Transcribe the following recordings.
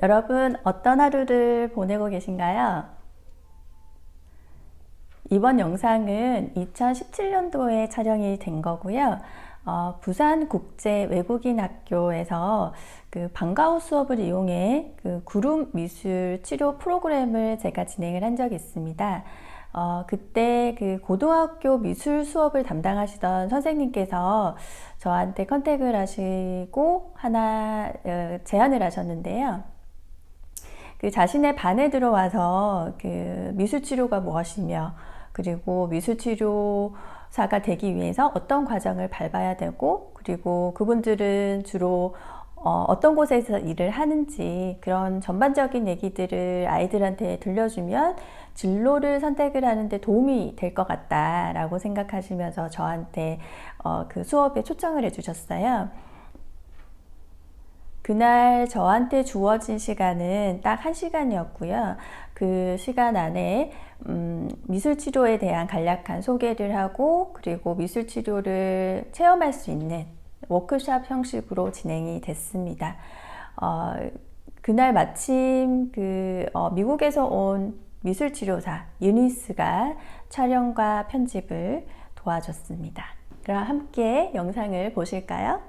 여러분, 어떤 하루를 보내고 계신가요? 이번 영상은 2017년도에 촬영이 된 거고요. 어, 부산 국제 외국인 학교에서 그 방과후 수업을 이용해 그 그룹 미술 치료 프로그램을 제가 진행을 한 적이 있습니다. 어, 그때 그 고등학교 미술 수업을 담당하시던 선생님께서 저한테 컨택을 하시고 하나 어, 제안을 하셨는데요. 그 자신의 반에 들어와서 그 미술 치료가 무엇이며 그리고 미술 치료사가 되기 위해서 어떤 과정을 밟아야 되고 그리고 그분들은 주로 어, 어떤 곳에서 일을 하는지 그런 전반적인 얘기들을 아이들한테 들려주면 진로를 선택을 하는데 도움이 될 것 같다라고 생각하시면서 저한테 어, 그 수업에 초청을 해주셨어요. 그날 저한테 주어진 시간은 딱 한 시간이었고요. 그 시간 안에 음, 미술 치료에 대한 간략한 소개를 하고 그리고 미술 치료를 체험할 수 있는 워크샵 형식으로 진행이 됐습니다. 어, 그날 마침 그 어, 미국에서 온 미술 치료사 유니스가 촬영과 편집을 도와줬습니다. 그럼 함께 영상을 보실까요?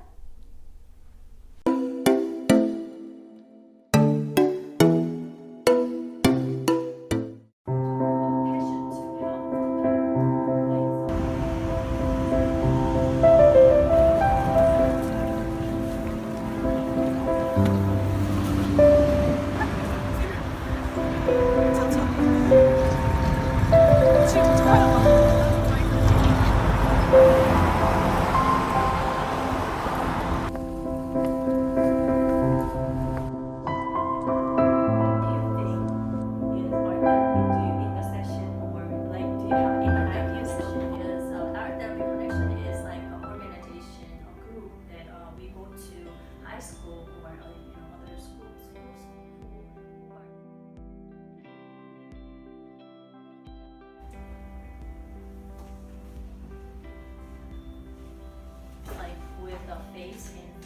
skin.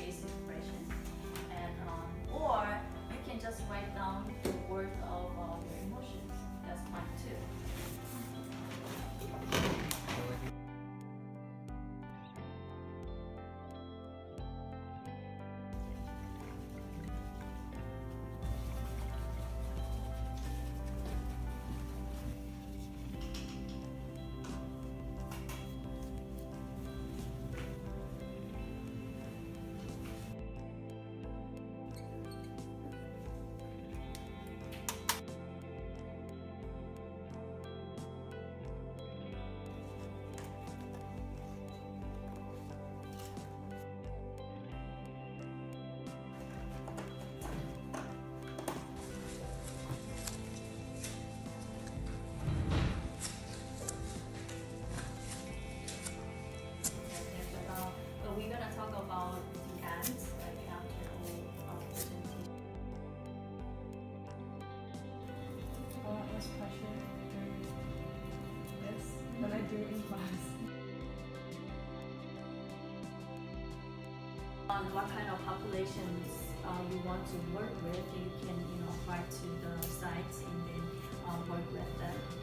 Was pressure during this, but I do in class. On what kind of populations uh, you want to work with, you can you know apply to the sites and then uh, work with them.